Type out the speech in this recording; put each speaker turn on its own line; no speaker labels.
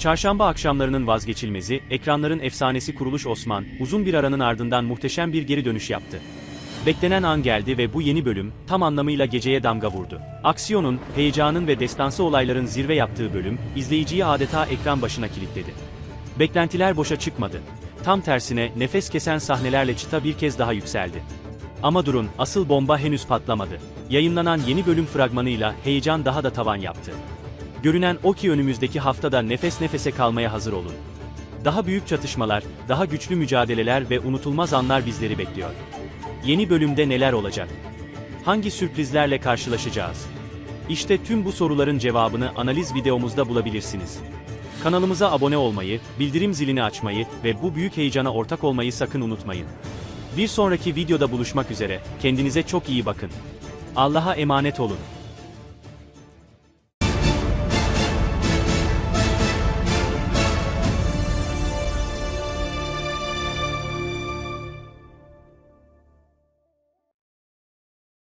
Çarşamba akşamlarının vazgeçilmezi, ekranların efsanesi Kuruluş Osman, uzun bir aranın ardından muhteşem bir geri dönüş yaptı. Beklenen an geldi ve bu yeni bölüm, tam anlamıyla geceye damga vurdu. Aksiyonun, heyecanın ve destansı olayların zirve yaptığı bölüm, izleyiciyi adeta ekran başına kilitledi. Beklentiler boşa çıkmadı. Tam tersine, nefes kesen sahnelerle çıta bir kez daha yükseldi. Ama durun, asıl bomba henüz patlamadı. Yayınlanan yeni bölüm fragmanıyla heyecan daha da tavan yaptı. Görünen o ki önümüzdeki haftada nefes nefese kalmaya hazır olun. Daha büyük çatışmalar, daha güçlü mücadeleler ve unutulmaz anlar bizleri bekliyor. Yeni bölümde neler olacak? Hangi sürprizlerle karşılaşacağız? İşte tüm bu soruların cevabını analiz videomuzda bulabilirsiniz. Kanalımıza abone olmayı, bildirim zilini açmayı ve bu büyük heyecana ortak olmayı sakın unutmayın. Bir sonraki videoda buluşmak üzere, kendinize çok iyi bakın. Allah'a emanet olun.